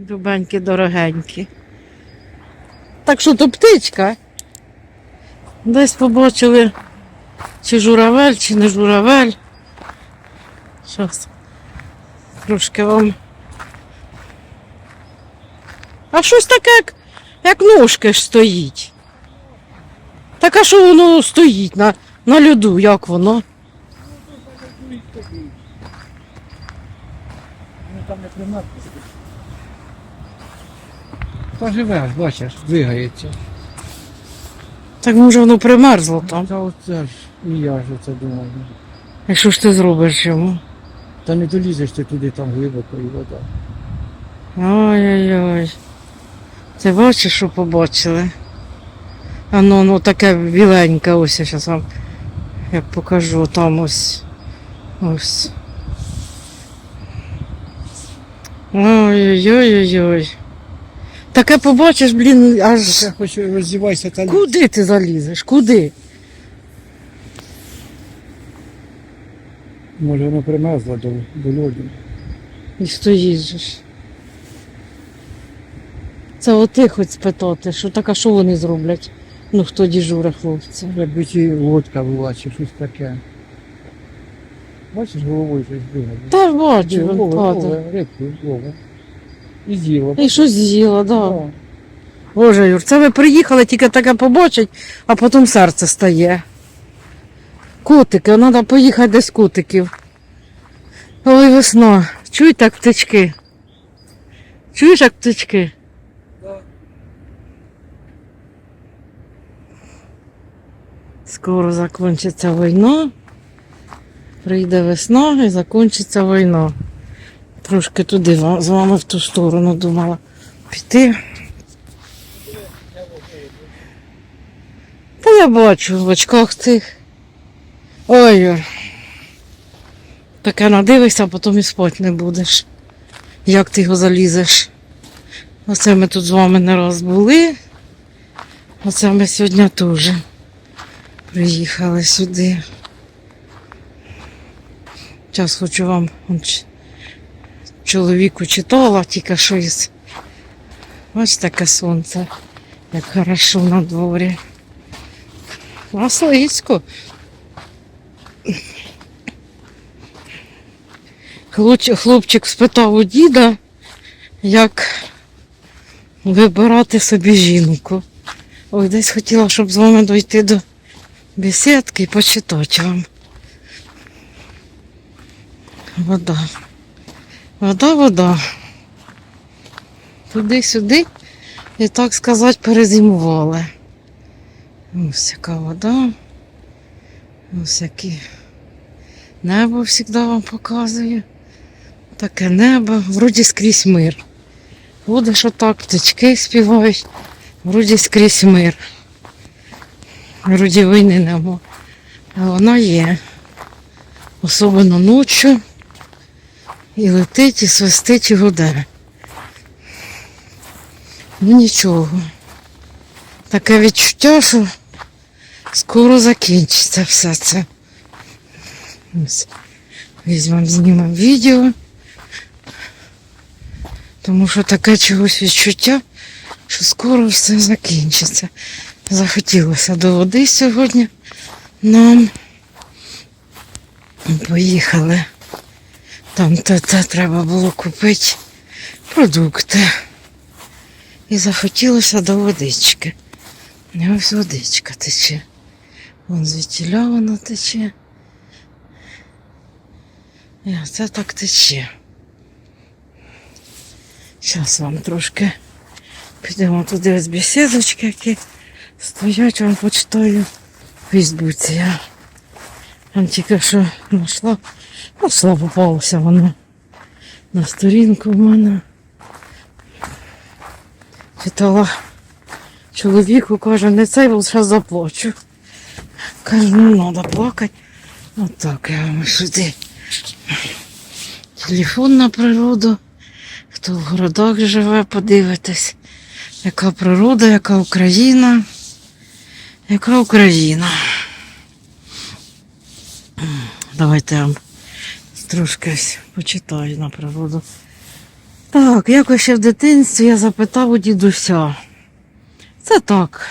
Любенькі, дорогенькі. Так що то птичка. Десь побачили, чи журавель, чи не журавель. Щас. Трошки вам. А щось таке, як, як ножки ж стоїть. Так а що воно стоїть на, на льоду, як воно? Ну там не примат. Та живе, бачиш, двигається. Так може воно примерзло там. Та оце ж і я ж це думав. І що ж ти зробиш йому? Та не долізеш ти туди там глибоко і вода. Ой-ой-ой. Ти бачиш, що побачили? А ну, ну таке біленьке, ось я зараз вам як покажу, там ось. Ось. Ой-ой-ой-ой. Таке побачиш, блін, аж. Я хочу роздівайся та. Куди ти залізеш? Куди? Може воно примерзло до, до льоду. І стоїть же ж. Це оти хоч спитати, що так, а що вони зроблять? Ну хто діжуре, хлопці? Якби ці лодка була чи щось таке. Бачиш, головою щось двигає. Та бачу, він падає. рибку лове. І з'їла. І щось з'їла, да. Да. Боже, Юр, це ви приїхали, тільки таке побачить, а потім серце стає. Котики, треба поїхати десь котиків. Ой, весна. Чуй так птички. Чуєш, як птички? Скоро закінчиться війна. Прийде весна і закінчиться війна. Трошки туди з вами в ту сторону думала піти. Та я бачу в очках цих. Ой. Юр. Таке надивишся, а потім і спати не будеш. Як ти його залізеш? Оце ми тут з вами не раз були. Оце ми сьогодні теж приїхали сюди. Зараз хочу вам чоловіку читала, тільки що із. Ось таке сонце, як хорошо на дворі. А слизько. Хлопчик спитав у діда, як вибирати собі жінку. Ой, десь хотіла, щоб з вами дойти до бесідки і почитати вам. Вода. Вода, вода. Туди-сюди і так сказати перезимували. Ось яка вода. Ось яке небо завжди вам показує. Таке небо, вроді скрізь мир. Будеш отак, птички співають, вроді скрізь мир. Вроді війни нема. Вона є. Особливо ночі. І летить, і свистить, і гуде. Ну нічого. Таке відчуття, що скоро закінчиться все це. Ось. Візьмемо, знімемо відео. Тому що таке чогось відчуття, що скоро все закінчиться. Захотілося до води сьогодні нам. Поїхали. Там те, те треба було купити продукти. І захотілося до водички. І ось водичка тече. Вон звідтіля вона тече. І оце так тече. Зараз вам трошки підемо туди ось бесідочки, які стоять, вам почитаю в Фейсбуці. Я там тільки що знайшла. Ну, слабо попалося воно на сторінку в мене. Читала чоловіку, каже, не цей, бо заплачу. Каже, не треба плакати. Отак я вам сюди. Телефон на природу. Хто в городах живе, подивитись, яка природа, яка Україна. Яка Україна. Давайте я вам трошки ось почитаю на природу. Так, якось ще в дитинстві я запитав у дідуся. Це так.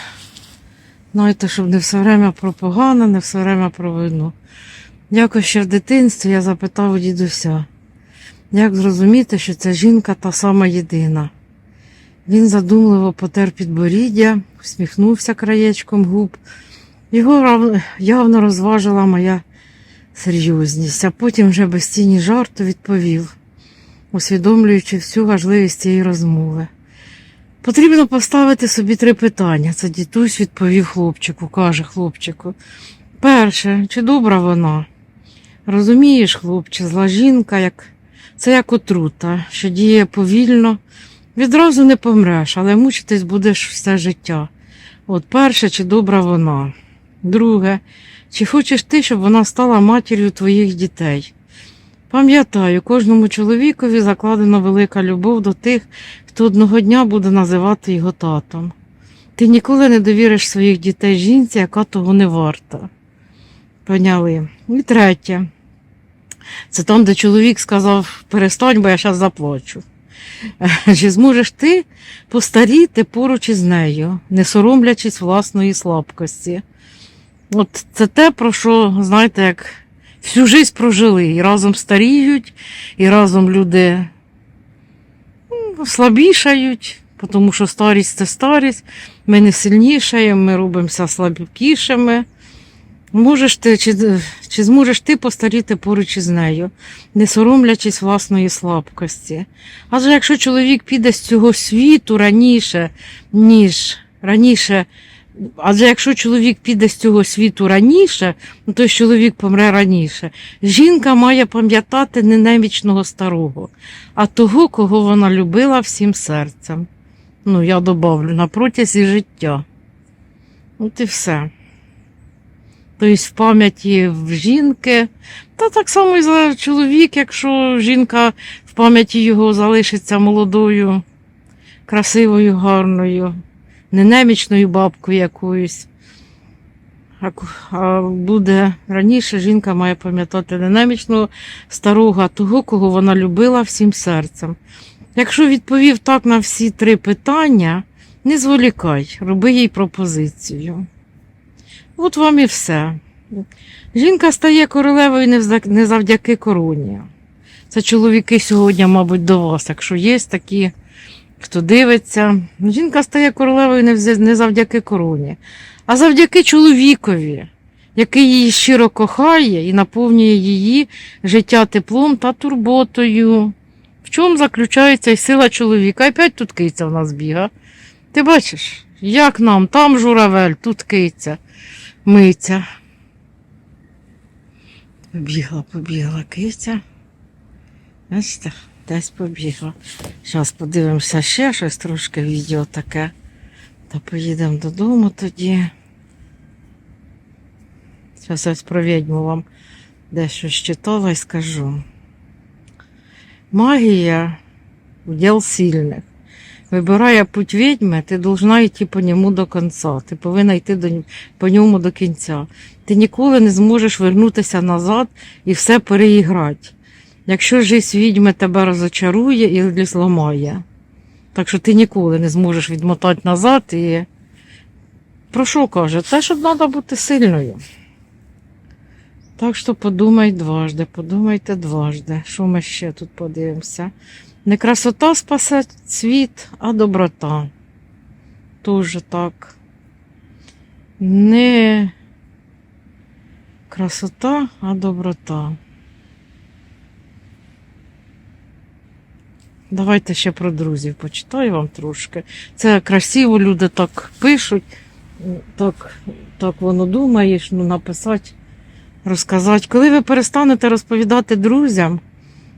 Знаєте, щоб не все время про погане, не все время про вину. Якось ще в дитинстві я запитав у дідуся, як зрозуміти, що ця жінка та сама єдина. Він задумливо потер підборіддя, всміхнувся краєчком губ. Його явно розважила моя серйозність, а потім вже без тіні жарту відповів, усвідомлюючи всю важливість цієї розмови. Потрібно поставити собі три питання. Це дідусь відповів хлопчику, каже хлопчику. Перше, чи добра вона? Розумієш, хлопче, зла жінка, як... це як отрута, що діє повільно. Відразу не помреш, але мучитись будеш все життя. От перше, чи добра вона. Друге, чи хочеш ти, щоб вона стала матір'ю твоїх дітей? Пам'ятаю, кожному чоловікові закладена велика любов до тих, хто одного дня буде називати його татом. Ти ніколи не довіриш своїх дітей жінці, яка того не варта. Поняли. І третє. Це там, де чоловік сказав, перестань, бо я зараз заплачу. Чи зможеш ти постаріти поруч із нею, не соромлячись власної слабкості? От це те, про що, знаєте, як всю життя прожили. І разом старіють, і разом люди ну, слабішають, тому що старість це старість, ми не сильнішаємо, ми робимося слабкішими. Можеш ти, чи, чи зможеш ти постаріти поруч із нею, не соромлячись власної слабкості? Адже якщо чоловік піде з цього світу раніше, ніж раніше, адже якщо чоловік піде з цього світу раніше, ну, то чоловік помре раніше. Жінка має пам'ятати не немічного старого, а того, кого вона любила всім серцем. Ну, я добавлю, на протязі життя. От і все. Тобто в пам'яті в жінки, та так само і за чоловік, якщо жінка в пам'яті його залишиться молодою, красивою, гарною, не немічною бабкою якоюсь. А буде раніше жінка має пам'ятати не старого, того, кого вона любила всім серцем. Якщо відповів так на всі три питання, не зволікай, роби їй пропозицію. От вам і все. Жінка стає королевою не завдяки короні. Це чоловіки сьогодні, мабуть, до вас, якщо є такі, хто дивиться. Жінка стає королевою не завдяки короні, а завдяки чоловікові, який її щиро кохає і наповнює її життя теплом та турботою. В чому заключається і сила чоловіка? І опять тут киця в нас біга. Ти бачиш, як нам, там журавель, тут киця, миця. Побігла, побігла киця. Бачите, десь побігла. Зараз подивимося ще щось трошки відео таке. Та поїдемо додому тоді. Зараз ось про відьму вам дещо читала і скажу. Магія уділ сильних. Вибирає путь відьми, ти должна йти по ньому до кінця. Ти повинна йти до, по ньому до кінця. Ти ніколи не зможеш вернутися назад і все переіграти. Якщо життя відьми тебе розочарує і зламає. Так що ти ніколи не зможеш відмотати назад і. Про що каже? Те, що треба бути сильною. Так що подумай дважди, подумайте дважди. Що ми ще тут подивимося? Не красота спасе світ, а доброта. Тоже так. Не красота, а доброта. Давайте ще про друзів почитаю вам трошки. Це красиво люди так пишуть, так, так воно думаєш, ну написати, розказати. Коли ви перестанете розповідати друзям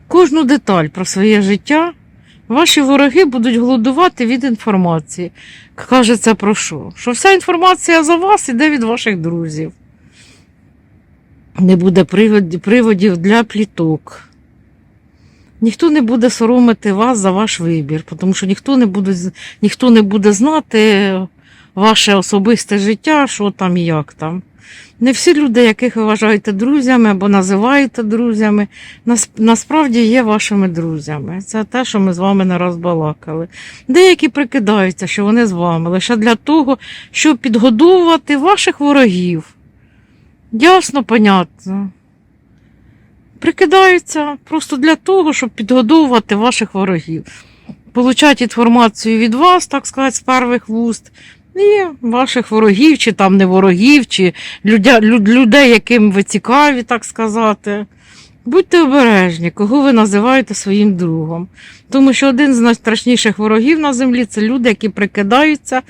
кожну деталь про своє життя, ваші вороги будуть голодувати від інформації. Каже це про що? Що вся інформація за вас іде від ваших друзів. Не буде приводів для пліток. Ніхто не буде соромити вас за ваш вибір, тому що ніхто не буде, ніхто не буде знати ваше особисте життя, що там і як там. Не всі люди, яких ви вважаєте друзями або називаєте друзями, нас, насправді є вашими друзями. Це те, що ми з вами не раз балакали. Деякі прикидаються, що вони з вами лише для того, щоб підгодовувати ваших ворогів. Ясно, понятно. Прикидаються просто для того, щоб підгодовувати ваших ворогів. Получать інформацію від вас, так сказати, з перших вуст, і ваших ворогів, чи там не ворогів, чи людей, яким ви цікаві, так сказати. Будьте обережні, кого ви називаєте своїм другом. Тому що один з найстрашніших ворогів на землі це люди, які прикидаються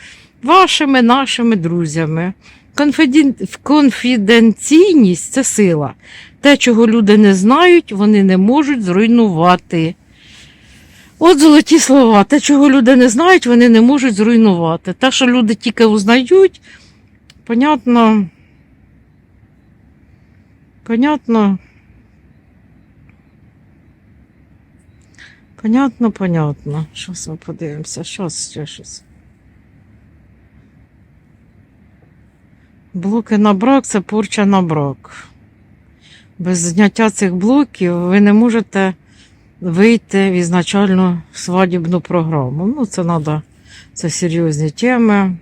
вашими нашими друзями. Конфіден- Конфіденційність це сила. Те, чого люди не знають, вони не можуть зруйнувати. От золоті слова. Те, чого люди не знають, вони не можуть зруйнувати. Те, що люди тільки узнають, понятно. Понятно. Понятно, понятно. Щось ми подивимося. Щось, ще щось. Блоки на брак це порча на брак. Без зняття цих блоків ви не можете вийти в ізначальну свадібну програму. Ну, це треба, це серйозні теми.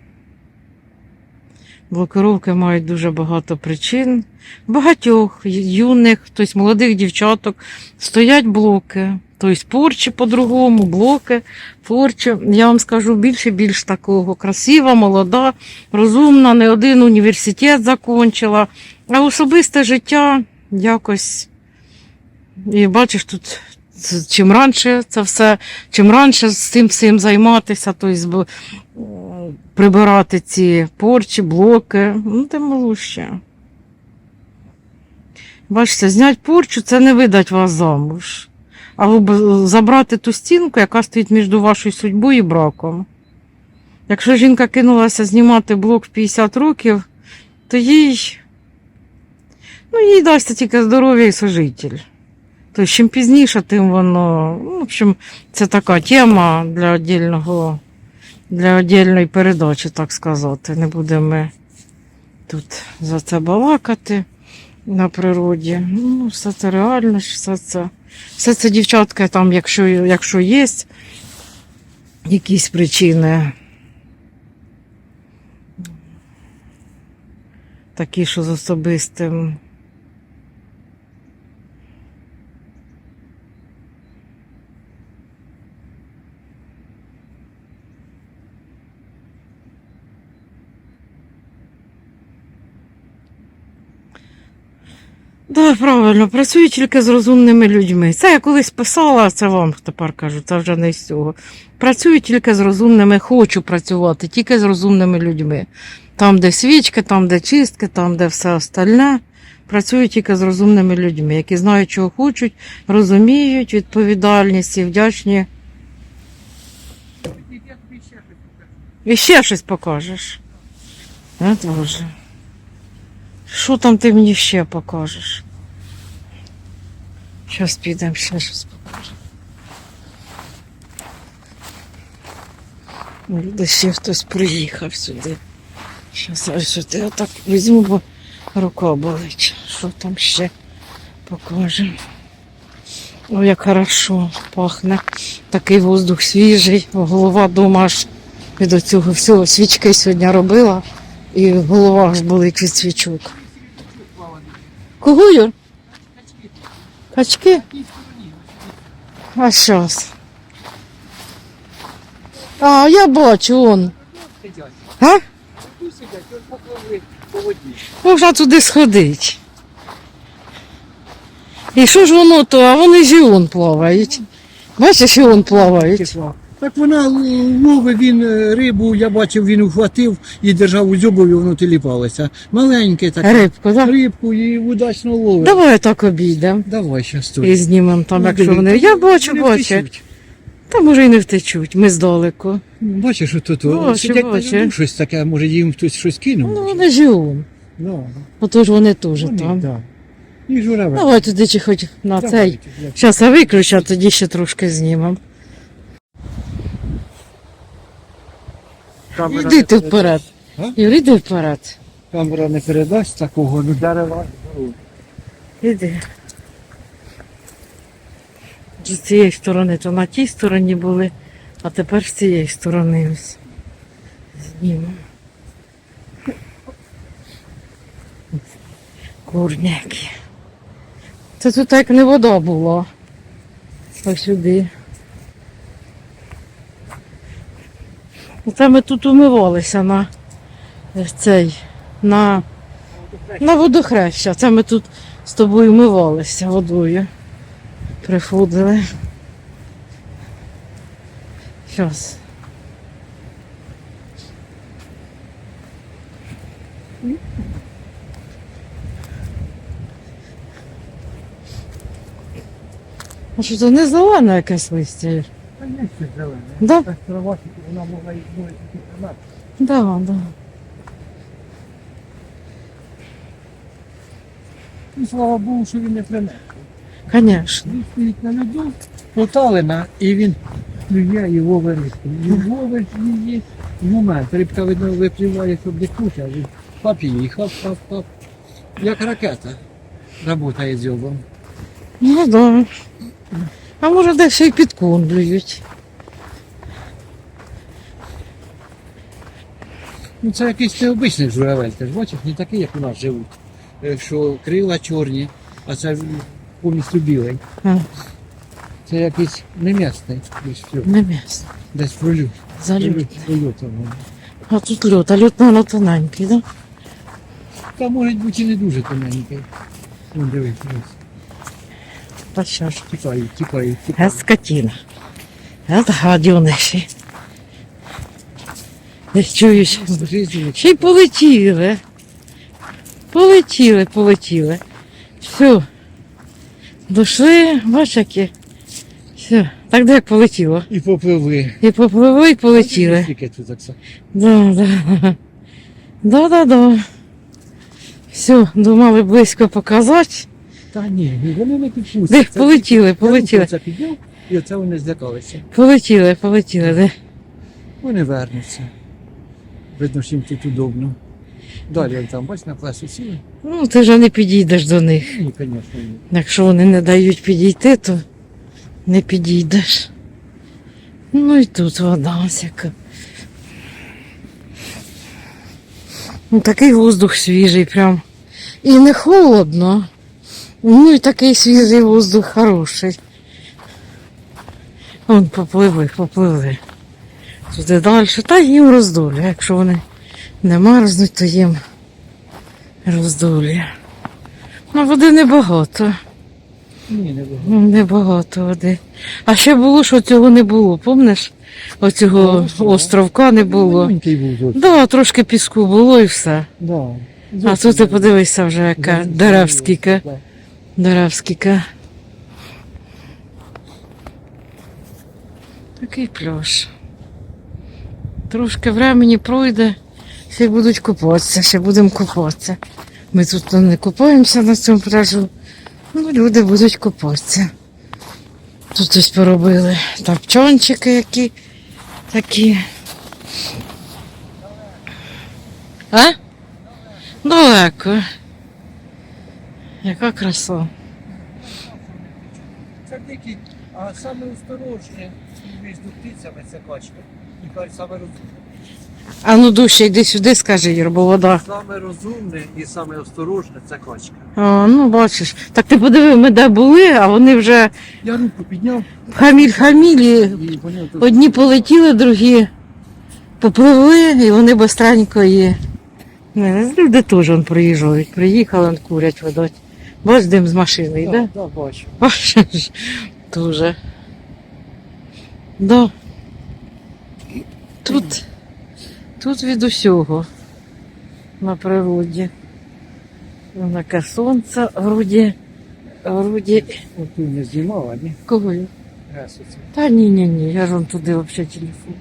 Блокировки мають дуже багато причин. Багатьох юних, тобто молодих дівчаток стоять блоки. Тобто порчі по-другому, блоки, порчі. Я вам скажу більше більш такого. Красива, молода, розумна, не один університет закінчила. А особисте життя якось. І бачиш, тут чим раніше це все, чим раніше з цим всім займатися, тобто прибирати ці порчі, блоки, ну тим лучше. Бачите, зняти порчу це не видать вас замуж. А забрати ту стінку, яка стоїть між вашою судьбою і браком. Якщо жінка кинулася знімати блок в 50 років, то їй, ну, їй дасться тільки здоров'я і сожитель. Тобто, чим пізніше, тим воно. Ну, в общем, це така тема для отдільного, для отдільної передачі, так сказати. Не будемо тут за це балакати на природі. Ну, все це реально, все це. Все це дівчатка там, якщо, якщо є якісь причини. Такі, що з особистим. Да, правильно, працюю тільки з розумними людьми. Це я колись писала, це вам тепер кажу, це вже не з цього. Працюю тільки з розумними, хочу працювати тільки з розумними людьми. Там, де свічки, там, де чистки, там, де все остальне. Працюю тільки з розумними людьми, які знають, чого хочуть, розуміють відповідальність і вдячні. І ще щось покажеш. Е, Боже. Що там ти мені ще покажеш? Щас підемо, ще щось покажемо. Люди, ще хтось приїхав сюди. Щас ось сюди я так візьму, бо рука болить. Що там ще покажемо? Ой, як хорошо пахне. Такий воздух свіжий, голова дома аж від цього всього свічки сьогодні робила, і голова аж болить від свічок. Кого, Юр? Качки? А щас. А, я бачу он. А? Можна туди сходити. І що ж воно то, а вони ж і он плавають. Бачиш, і он плавають. Так вона ловить, він е, рибу, я бачив, він ухватив і держав у дзьобові, воно тіліпалося. Маленьке таке. Рибку, так? Рибку і удачно ловить. Давай так обійдемо. Давай щас тут. І знімемо там, Ну, якщо вони. Я бачу, бачу. Та може і не втечуть, ми здалеку. Бачиш, що тут сидять, бачу. ну, щось таке, може їм хтось щось кинув. Ну, вони ж і. Да, Отож вони теж вони, там. да. І журавель. Давай туди чи хоч на Давай, цей. Зараз я виключу, а тоді ще трошки знімемо. Камера Іди ти вперед. А? Юр, іди вперед. Камера не передасть такого ну, дерева. Іди. З цієї сторони, то на тій стороні були, а тепер з цієї сторони ось. Знімемо. Курняки. Це тут як не вода була. Ось сюди. Оце ми тут умивалися на цей, на, на водохреща. Це ми тут з тобою умивалися водою. Приходили. Щас. А що це не зелене якесь листя? Та є ще зелене. Да? Так трава, вона могла і буде тільки тримати. Да, да. Ну, слава Богу, що він не примерз. Конечно. Він стоїть на льоду, поталина, і він клює і ловить рибку. І ловить її в момент. Рибка, видно, випливає, щоб не куча, він хап її, хап-хап-хап. Як ракета працює з йобом. Ну да. А може десь ще й підконблюють. Ну це якийсь необичний журавель, ти ж бачиш, не такий, як у нас живуть. Е, Що крила чорні, а це повністю білий. А, Це якийсь не м'ясний, десь пролют. Залют. А тут льот, а льот, мабуть, тоненький, да? Та може бути і не дуже тоненький. Ну, дивись, дивись. Та що ж. Тікають, тікають, Це тікають. скотина. Це гадюниші. Десь чуєш. Жизнь Ще й полетіли. Полетіли, полетіли. Все. Дошли, бач які. Все. Так де як полетіло. і попливли. І попливли, і полетіли. Да, да. Да, да, да. Все, думали близько показати. Та ні, вони не підпустять. Де полетіли, полетіли. Це підняв, і оце вони злякалися. Полетіли, полетіли, де. Вони вернуться. Видно, що їм тут удобно. Далі як там, бач, на плесу сіли. Ну, ти вже не підійдеш до них. Ні, звісно, ні. Якщо вони не дають підійти, то не підійдеш. Ну і тут вода ось яка. Ну, такий воздух свіжий прям. І не холодно. Ну і такий свіжий воздух хороший. Вон попливли, попливли. Туди далі. Та їм роздолі. Якщо вони не мерзнуть, то їм роздолі. Ну, води небагато. Ні, не було. Ну, Небагато води. А ще було, що цього не було, помниш? Оцього Ну, островка не було. Маленький був зовсім. Да, трошки піску було і все. Да. А тут ти подивися вже, яка дерев скільки. Да. Дерев скільки. Такий пляж. Трошки времени пройде, ще будуть купатися, ще будемо купатися. Ми тут не купаємося на цьому пляжу. Ну, люди будуть купатися. Тут ось поробили тапчончики які такі. А? Далеко. Яка краса. Це дикі, а саме осторожне між птицями це качка. І кажуть, саме розумне. А ну дужче йди сюди, скажи, Юр, бо вода. Саме розумне і саме осторожне це качка. А, ну бачиш. Так ти подиви, ми де були, а вони вже Я руку підняв хаміль-хамілі. і поняв, то Одні полетіли, другі попливли, і вони бистренько є. Не, люди теж он приїжджають. Приїхали, он курять видать. Бач, дим з машини йде. Так, так, бачу. Бачиш, дуже. Да. Тут, тут від усього на природі. Таке сонце, вроді, вроді, От ти не знімала, ні? кого я? Та ні, ні, ні, я ж вон туди взагалі телефон.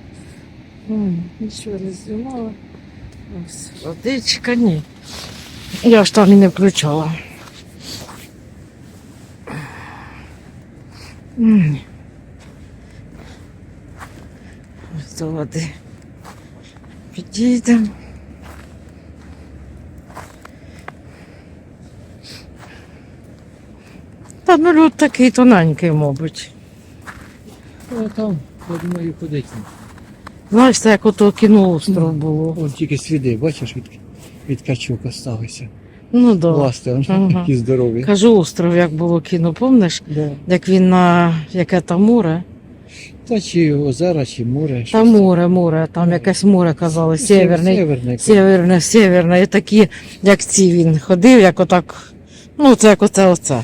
М, Нічого не знімала. Ось водичка, ні. Я ж там і не включала. До води підійдемо. Та ну люд такий тоненький, мабуть. О, там, я думаю, ходить. Знаєш, це як ото кіно ну, остров було. Вон тільки сліди, бачиш, від, від качок осталися. Ну да. Вони Ага. такі здорові. Кажу остров, як було кіно, помниш? Да. Як він на яке там море? Та чи озера, чи море. Та щось. море, море, там якесь море казали, северний. Северне. Северне, северне, і такі, як ці він ходив, як отак. Ну, це як оце оце.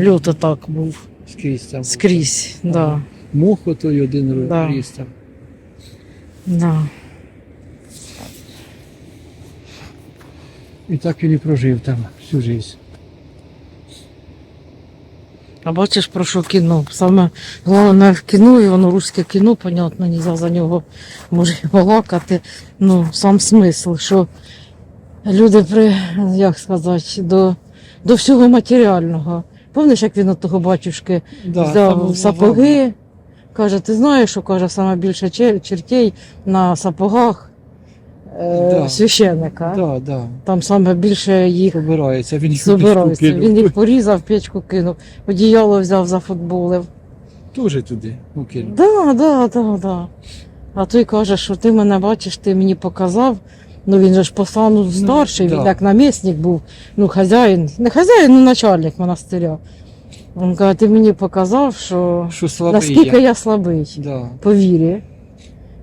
Люто так був. Скрізь там. Скрізь, да. Мох той один Да. ріс там. да. І так він і прожив там всю життя. А бачиш, про що кіно? Саме головне в кіно, і воно руське кіно, понятно, нельзя за нього може балакати. Ну, сам смисл, що люди при, як сказати, до, до всього матеріального. Пам'ятаєш, як він от того батюшки Да, взяв там сапоги. Каже, ти знаєш, що каже, саме більше чер- чертей на сапогах е, Да. священника. Да, да. Там саме більше їх Собирається, він їх пічку кинув. Він їх порізав, печку кинув, одіяло взяв, зафутболив. Дуже туди укинув. Да, да, да, да. А той каже, що ти мене бачиш, ти мені показав. Ну він же ж по сану старший, да. він як намісник був, ну хазяїн, не хазяїн, ну начальник монастиря. Він каже, ти мені показав, що Що слабий наскільки я. я слабий Да. по вірі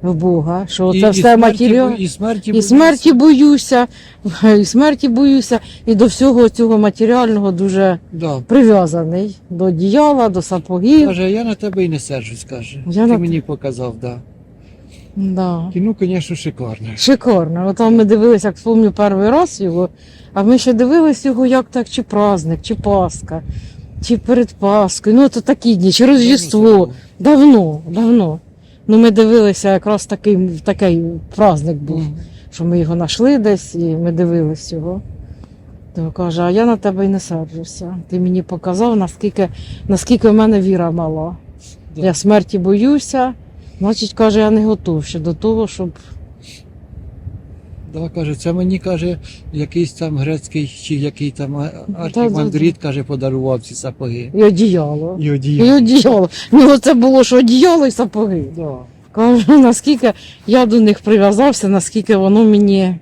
в Бога, що це все матеріал. І смерті, І смерті боюся, і смерті боюся, і до всього цього матеріального дуже Да. прив'язаний. До одіяла, до сапогів. Каже, я на тебе і не сержусь, каже. Я Ти на- мені показав, да. Да. Кіно, звісно, шикарне. Шикарно. От там ми дивилися, як вспомню перший раз його, а ми ще дивились його як так, чи праздник, чи Пасха, чи перед Паскою. Ну, то такі дні, чи Рождество. Давно, давно. Ну, ми дивилися якраз такий, такий праздник був, що ми його знайшли десь і ми дивились його. То каже, а я на тебе й не серджуся. Ти мені показав, наскільки, наскільки в мене віра мала. Я смерті боюся, значить, каже, я не готов ще до того, щоб Да, каже, це мені каже, якийсь там грецький чи який там архімандрит, каже, подарував ці сапоги. і одіяло. І І одіяло. одіяло. Ну, це було що одіяло і сапоги. Да. Кажу, наскільки я до них прив'язався, наскільки воно мені.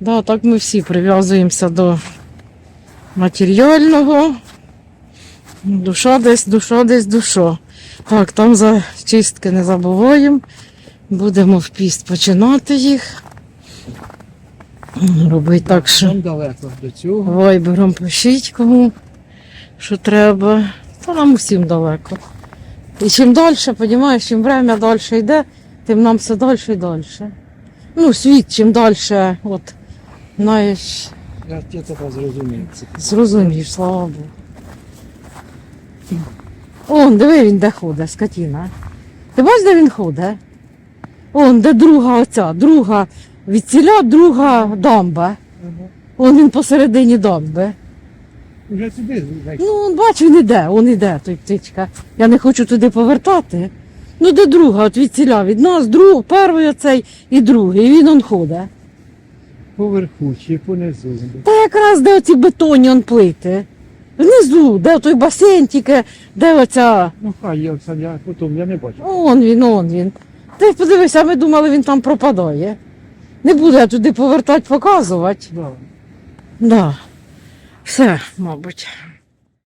Да, так ми всі прив'язуємося до матеріального. Душа десь, душа десь, душа. Так, там за чистки не забуваємо. Будемо в піст починати їх. Робити так, що Нам далеко до цього. вайбером пишіть кому, що треба. Та нам усім далеко. І чим далі, розумієш, чим время далі йде, тим нам все далі і далі. Ну, світ чим далі, от, знаєш, Я, я тебе зрозумів. Це зрозумієш, слава Богу. Он, диви він де ходить, скотіна. Ти бачиш, де він ходить? Он, де друга оця, друга від ціля, друга дамба. Он він посередині дамби. Вже сюди зайшов. Ну, он бач, він іде, он іде, той птичка. Я не хочу туди повертати. Ну, де друга, от від ціля, від нас, друг, перший оцей і другий, і він он ходить. поверху чи понизу. Та якраз де оці бетонні он плити. Внизу, де той басейн тільки, де оця. Ну хай я, це я потім я не бачу. Он він, он він. Ти подивися, ми думали, він там пропадає. Не буду я туди повертати, показувати. Да. Да. Все, мабуть.